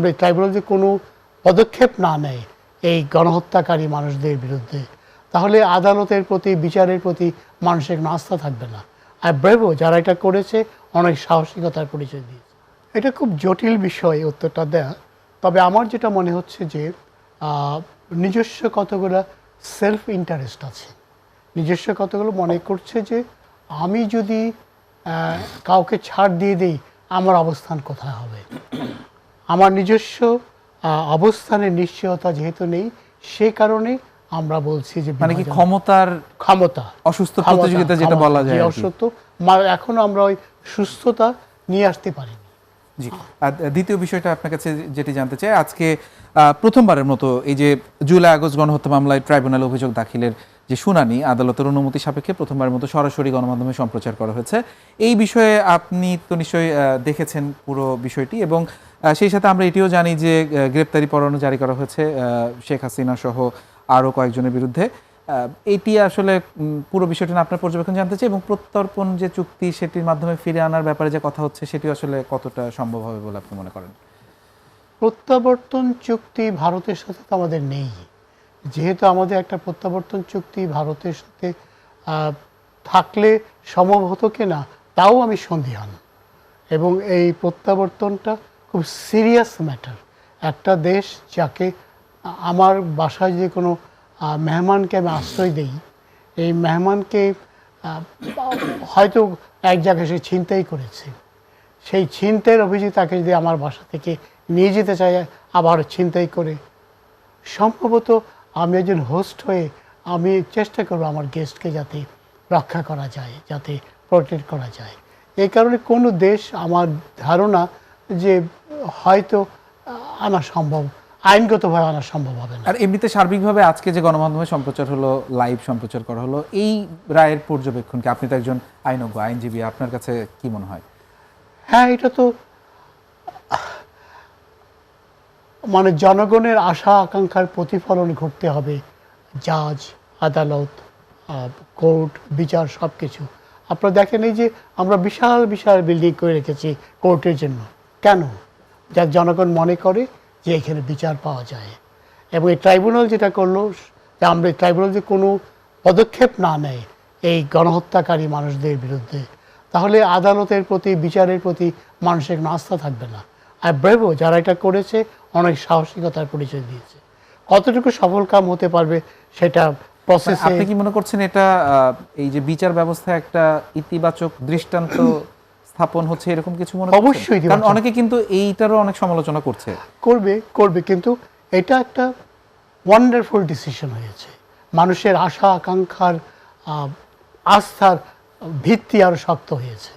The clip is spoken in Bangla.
আমরা এই ট্রাইব্যুনাল যে কোনো পদক্ষেপ না নেয় এই গণহত্যাকারী মানুষদের বিরুদ্ধে। তাহলে আদালতের প্রতি, বিচারের প্রতি মানুষের কোনো আস্থা থাকবে না। আর ব্রেভো যারা এটা করেছে, অনেক সাহসিকতার পরিচয় দিয়েছে। এটা খুব জটিল বিষয় উত্তরটা দেয়া। তবে আমার যেটা মনে হচ্ছে যে নিজস্ব কতগুলো সেলফ ইন্টারেস্ট আছে। নিজস্ব কতগুলো মনে করছে যে, আমি যদি কাউকে ছাড় দিয়ে দিই, আমার অবস্থান কোথায় হবে? আমার নিজস্ব অবস্থানের নিশ্চয়তা যেহেতু নেই সে কারণে আমরা বলছি যে মানে কি ক্ষমতার ক্ষমতা। অসুস্থ প্রতিযোগিতা যেটা বলা যায় অসুস্থ এখনও আমরা ওই সুস্থতা নিয়ে আসতে পারি জি। আর দ্বিতীয় বিষয়টা আপনার কাছে যেটি জানতে চাই আজকে প্রথমবারের মতো এই যে জুলাই আগস্ট গণহত্যা মামলায় ট্রাইব্যুনাল অভিযোগ দাখিলের যে শুনানি আদালতের অনুমতি সাপেক্ষে প্রথমবারের মতো সরাসরি গণমাধ্যমে সম্প্রচার করা হয়েছে। এই বিষয়ে আপনি তো নিশ্চয়ই দেখেছেন পুরো বিষয়টি এবং সেই সাথে আমরা এটিও জানি যে গ্রেপ্তারি পরোয়ানা জারি করা হয়েছে শেখ হাসিনা সহ আরও কয়েকজনের বিরুদ্ধে। এটি আসলে পুরো বিষয়টি আপনার পর্যবেক্ষণ জানতে চাই এবং প্রত্যর্পণ যে চুক্তি সেটির মাধ্যমে ফিরে আনার ব্যাপারে যে কথা হচ্ছে সেটি আসলে কতটা সম্ভব হবে বলে আপনি মনে করেন? প্রত্যাবর্তন চুক্তি ভারতের সাথে তো আমাদের নেই। যেহেতু আমাদের একটা প্রত্যাবর্তন চুক্তি ভারতের সাথে থাকলে সম্ভব হতো কিনা, তাও আমি সন্দিহান এবং এই প্রত্যাবর্তনটা খুব সিরিয়াস ম্যাটার একটা দেশ যাকে আমার বাসায় যে কোনো মেহমানকে আমি আশ্রয় দিই, এই মেহমানকে হয়তো এক জায়গায় সে ছিনতাই করেছে। সেই ছিনতাইয়ের অভিযোগ তাকে যদি আমার বাসা থেকে নিয়ে যেতে চায়, আবার ছিনতাই করে। সম্ভবত আমি একজন হোস্ট হয়ে আমি চেষ্টা করব আমার গেস্টকে যাতে রক্ষা করা যায়, যাতে প্রোটেক্ট করা যায়। এই কারণে কোনো দেশ আমার ধারণা যে হয়তো আনা সম্ভব আইনগতভাবে আনা সম্ভব হবে না। আর এমনিতে সার্বিকভাবে আজকে যে গণমাধ্যমে সম্প্রচার হলো লাইভ সম্প্রচার করা হলো এই রায়ের পর্যবেক্ষণকে আপনি তো একজন আইনজ্ঞ আইনজীবী আপনার কাছে কি মনে হয়? হ্যাঁ এটা তো মানে জনগণের আশা আকাঙ্ক্ষার প্রতিফলন ঘটতে হবে। জাজ আদালত কোর্ট বিচার সব কিছু আপনারা দেখেন এই যে আমরা বিশাল বিশাল বিল্ডিং করে রেখেছি কোর্টের জন্য। কেন? যা জনগণ মনে করে যে এখানে বিচার পাওয়া যায়। এবং এই ট্রাইব্যুনাল যেটা করল, যে আমরা ট্রাইব্যুনাল যে কোনো পদক্ষেপ না নেয় এই গণহত্যাকারী মানুষদের বিরুদ্ধে, তাহলে আদালতের প্রতি, বিচারের প্রতি মানুষের কোনো আস্থা থাকবে না। আর ব্রেভো যারা এটা করেছে, অনেক সাহসিকতার পরিচয় দিয়েছে। কতটুকু সফল কাম হতে পারবে সেটা প্রসেস আপনি কি মনে করছেন এটা এই যে বিচার ব্যবস্থা একটা ইতিবাচক দৃষ্টান্ত স্থাপন হচ্ছে এরকম কিছু মনে অবশ্যই কারণ অনেকে কিন্তু এইটারও অনেক সমালোচনা করছে। করবে করবে কিন্তু এটা একটা ওয়ান্ডারফুল ডিসিশন হয়েছে। মানুষের আশা আকাঙ্ক্ষার আস্থার ভিত্তি আরও শক্ত হয়েছে।